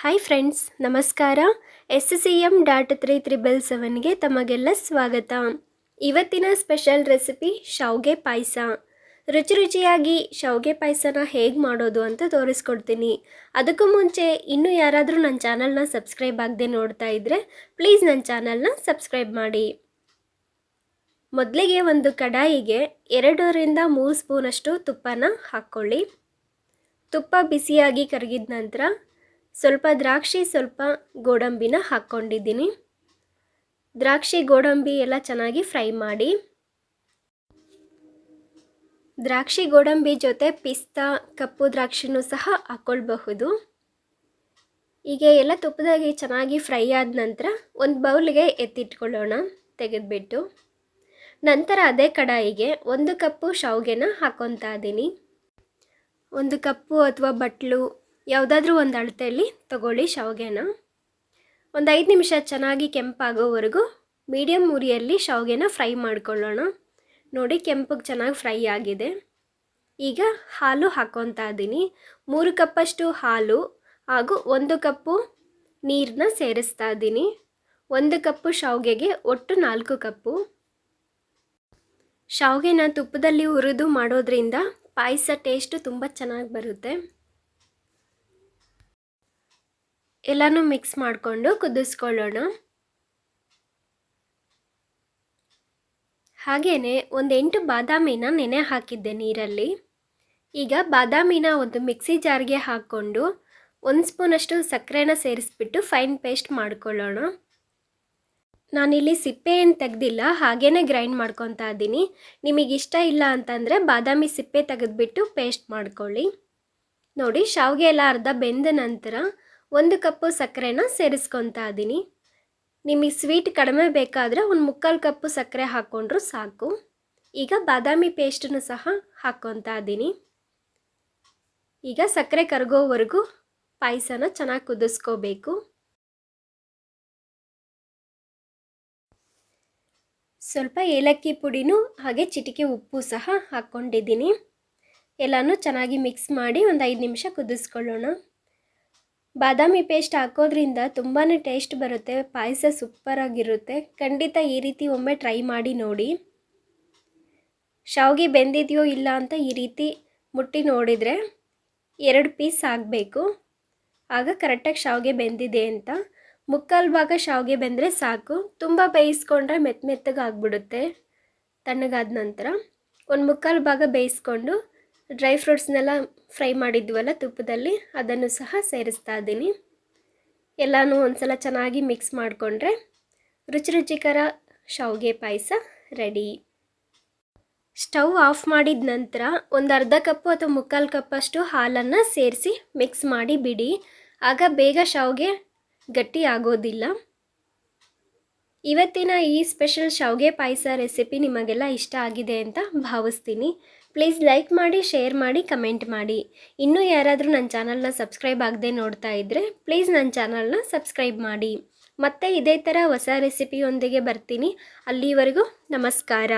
Hi friends ನಮಸ್ಕಾರ. S C M dot three triple ಸೆವೆನ್ಗೆ ತಮಗೆಲ್ಲ ಸ್ವಾಗತ. ಇವತ್ತಿನ ಸ್ಪೆಷಲ್ ರೆಸಿಪಿ ಶಾವ್ಗೆ ಪಾಯಸ. ರುಚಿ ರುಚಿಯಾಗಿ ಶಾವ್ಗೆ ಪಾಯಸನ ಹೇಗೆ ಮಾಡೋದು ಅಂತ ತೋರಿಸ್ಕೊಡ್ತೀನಿ. ಅದಕ್ಕೂ ಮುಂಚೆ ಇನ್ನೂ ಯಾರಾದರೂ ನನ್ನ ಚಾನಲ್ನ ಸಬ್ಸ್ಕ್ರೈಬ್ ಆಗದೆ ನೋಡ್ತಾ ಇದ್ದರೆ ಪ್ಲೀಸ್ ನನ್ನ ಚಾನಲ್ನ ಸಬ್ಸ್ಕ್ರೈಬ್ ಮಾಡಿ. ಮೊದಲಿಗೆ ಒಂದು ಕಡಾಯಿಗೆ ಎರಡರಿಂದ ಮೂರು ಸ್ಪೂನಷ್ಟು ತುಪ್ಪನ ಹಾಕ್ಕೊಳ್ಳಿ. ತುಪ್ಪ ಬಿಸಿಯಾಗಿ ಕರಗಿದ ನಂತರ ಸ್ವಲ್ಪ ದ್ರಾಕ್ಷಿ, ಸ್ವಲ್ಪ ಗೋಡಂಬಿನ ಹಾಕ್ಕೊಂಡಿದ್ದೀನಿ. ದ್ರಾಕ್ಷಿ, ಗೋಡಂಬಿ ಎಲ್ಲ ಚೆನ್ನಾಗಿ ಫ್ರೈ ಮಾಡಿ. ದ್ರಾಕ್ಷಿ, ಗೋಡಂಬಿ ಜೊತೆ ಪಿಸ್ತಾ, ಕಪ್ಪು ದ್ರಾಕ್ಷಿನೂ ಸಹ ಹಾಕ್ಕೊಳ್ಬಹುದು ಈಗ ಎಲ್ಲ ತುಪ್ಪದಾಗಿ ಚೆನ್ನಾಗಿ ಫ್ರೈ ಆದ ನಂತರ ಒಂದು ಬೌಲ್ಗೆ ಎತ್ತಿಟ್ಕೊಳ್ಳೋಣ, ತೆಗೆದುಬಿಟ್ಟು. ನಂತರ ಅದೇ ಕಡಾಯಿಗೆ ಒಂದು ಕಪ್ಪು ಶಾವ್ಗೆನ ಹಾಕ್ಕೊತಾ ಇದ್ದೀನಿ. ಒಂದು ಕಪ್ಪು ಅಥವಾ ಬಟ್ಲು ಯಾವುದಾದ್ರೂ ಒಂದು ಅಳತೆಯಲ್ಲಿ ತಗೊಳ್ಳಿ ಶಾವಿಗೆನ. ಒಂದು ಐದು ನಿಮಿಷ ಚೆನ್ನಾಗಿ ಕೆಂಪಾಗೋವರೆಗೂ ಮೀಡಿಯಮ್ ಉರಿಯಲ್ಲಿ ಶಾವಿಗೆನ ಫ್ರೈ ಮಾಡ್ಕೊಳ್ಳೋಣ. ನೋಡಿ ಕೆಂಪಗೆ ಚೆನ್ನಾಗಿ ಫ್ರೈ ಆಗಿದೆ. ಈಗ ಹಾಲು ಹಾಕ್ಕೊತಾ ಇದ್ದೀನಿ. ಮೂರು ಕಪ್ಪಷ್ಟು ಹಾಲು ಹಾಗೂ ಒಂದು ಕಪ್ಪು ನೀರನ್ನ ಸೇರಿಸ್ತಾ ಇದ್ದೀನಿ. ಒಂದು ಕಪ್ಪು ಶಾವಿಗೆಗೆ ಒಟ್ಟು ನಾಲ್ಕು ಕಪ್ಪು. ಶಾವಿಗೆನ ತುಪ್ಪದಲ್ಲಿ ಹುರಿದು ಮಾಡೋದ್ರಿಂದ ಪಾಯಸ ಟೇಸ್ಟು ತುಂಬ ಚೆನ್ನಾಗಿ ಬರುತ್ತೆ. ಎಲ್ಲನೂ ಮಿಕ್ಸ್ ಮಾಡಿಕೊಂಡು ಕುದಿಸ್ಕೊಳ್ಳೋಣ. ಹಾಗೆಯೇ ಒಂದು ಎಂಟು ಬಾದಾಮಿನ ನೆನೆ ಹಾಕಿದ್ದೆ ನೀರಲ್ಲಿ. ಈಗ ಬಾದಾಮಿನ ಒಂದು ಮಿಕ್ಸಿ ಜಾರ್ಗೆ ಹಾಕ್ಕೊಂಡು ಒಂದು ಸ್ಪೂನಷ್ಟು ಸಕ್ಕರೆನ ಸೇರಿಸ್ಬಿಟ್ಟು ಫೈನ್ ಪೇಸ್ಟ್ ಮಾಡ್ಕೊಳ್ಳೋಣ. ನಾನಿಲ್ಲಿ ಸಿಪ್ಪೆ ಏನು ತೆಗ್ದಿಲ್ಲ ಹಾಗೇ ಗ್ರೈಂಡ್ ಮಾಡ್ಕೊತಾ ಇದ್ದೀನಿ. ನಿಮಗೆ ಇಷ್ಟ ಇಲ್ಲ ಅಂತಂದರೆ ಬಾದಾಮಿ ಸಿಪ್ಪೆ ತೆಗೆದುಬಿಟ್ಟು ಪೇಸ್ಟ್ ಮಾಡ್ಕೊಳ್ಳಿ. ನೋಡಿ, ಶಾವಿಗೆ ಎಲ್ಲ ಅರ್ಧ ಬೆಂದ ನಂತರ ಒಂದು ಕಪ್ಪು ಸಕ್ಕರೆನ ಸೇರಿಸ್ಕೊತಾ ಇದ್ದೀನಿ ನಿಮಗೆ ಸ್ವೀಟ್ ಕಡಿಮೆ ಬೇಕಾದರೆ ಒಂದು ಮುಕ್ಕಾಲು ಕಪ್ಪು ಸಕ್ಕರೆ ಹಾಕ್ಕೊಂಡ್ರೂ ಸಾಕು. ಈಗ ಬಾದಾಮಿ ಪೇಸ್ಟನ್ನು ಸಹ ಹಾಕ್ಕೊತಾ ಇದ್ದೀನಿ ಈಗ ಸಕ್ಕರೆ ಕರಗೋವರೆಗೂ ಪಾಯಸನ ಚೆನ್ನಾಗಿ ಕುದಿಸ್ಕೋಬೇಕು. ಸ್ವಲ್ಪ ಏಲಕ್ಕಿ ಪುಡಿನೂ ಹಾಗೆ ಚಿಟಿಕೆ ಉಪ್ಪು ಸಹ ಹಾಕ್ಕೊಂಡಿದ್ದೀನಿ ಎಲ್ಲನೂ ಚೆನ್ನಾಗಿ ಮಿಕ್ಸ್ ಮಾಡಿ ಒಂದು ಐದು ನಿಮಿಷ ಕುದಿಸ್ಕೊಳ್ಳೋಣ. ಬಾದಾಮಿ ಪೇಸ್ಟ್ ಹಾಕೋದ್ರಿಂದ ತುಂಬಾ ಟೇಸ್ಟ್ ಬರುತ್ತೆ, ಪಾಯಸ ಸೂಪರಾಗಿರುತ್ತೆ ಖಂಡಿತ ಈ ರೀತಿ ಒಮ್ಮೆ ಟ್ರೈ ಮಾಡಿ ನೋಡಿ. ಶಾವಿಗೆ ಬೆಂದಿದೆಯೋ ಇಲ್ಲ ಅಂತ ಈ ರೀತಿ ಮುಟ್ಟಿ ನೋಡಿದರೆ ಎರಡು ಪೀಸ್ ಆಗಬೇಕು. ಆಗ ಕರೆಕ್ಟಾಗಿ ಶಾವಿಗೆ ಬೆಂದಿದೆ ಅಂತ. ಮುಕ್ಕಾಲು ಭಾಗ ಶಾವಿಗೆ ಬೆಂದರೆ ಸಾಕು. ತುಂಬ ಬೇಯಿಸ್ಕೊಂಡ್ರೆ ಮೆತ್ತ ಮೆತ್ತಗೆ ಆಗಿಬಿಡುತ್ತೆ ತಣ್ಣಗಾದ ನಂತರ ಒಂದು ಮುಕ್ಕಾಲು ಭಾಗ ಬೇಯಿಸ್ಕೊಂಡು ಡ್ರೈ ಫ್ರೂಟ್ಸ್ನೆಲ್ಲ ಫ್ರೈ ಮಾಡಿದ್ವಲ್ಲ ತುಪ್ಪದಲ್ಲಿ, ಅದನ್ನು ಸಹ ಸೇರಿಸ್ತಾ ಇದ್ದೀನಿ. ಎಲ್ಲನೂ ಒಂದ್ಸಲ ಚೆನ್ನಾಗಿ ಮಿಕ್ಸ್ ಮಾಡಿಕೊಂಡ್ರೆ ರುಚಿ ರುಚಿಕರ ಶಾವಿಗೆ ಪಾಯಸ ರೆಡಿ ಸ್ಟವ್ ಆಫ್ ಮಾಡಿದ ನಂತರ ಒಂದು ಅರ್ಧ ಕಪ್ಪು ಅಥವಾ ಮುಕ್ಕಾಲು ಕಪ್ಪಷ್ಟು ಹಾಲನ್ನು ಸೇರಿಸಿ ಮಿಕ್ಸ್ ಮಾಡಿ ಬಿಡಿ. ಆಗ ಬೇಗ ಶಾವಿಗೆ ಗಟ್ಟಿ ಆಗೋದಿಲ್ಲ. ಇವತ್ತಿನ ಈ ಸ್ಪೆಷಲ್ ಶಾವಿಗೆ ಪಾಯಸ ರೆಸಿಪಿ ನಿಮಗೆಲ್ಲ ಇಷ್ಟ ಆಗಿದೆ ಅಂತ ಭಾವಿಸ್ತೀನಿ. ಪ್ಲೀಸ್ ಲೈಕ್ ಮಾಡಿ, ಶೇರ್ ಮಾಡಿ, ಕಮೆಂಟ್ ಮಾಡಿ. ಇನ್ನೂ ಯಾರಾದರೂ ನನ್ನ ಚಾನಲ್ನ ಸಬ್ಸ್ಕ್ರೈಬ್ ಆಗದೆ ನೋಡ್ತಾ ಇದ್ದರೆ ಪ್ಲೀಸ್ ನನ್ನ ಚಾನಲ್ನ ಸಬ್ಸ್ಕ್ರೈಬ್ ಮಾಡಿ. ಮತ್ತೆ ಇದೇ ಥರ ಹೊಸ ರೆಸಿಪಿಯೊಂದಿಗೆ ಬರ್ತೀನಿ. ಅಲ್ಲಿವರೆಗೂ ನಮಸ್ಕಾರ.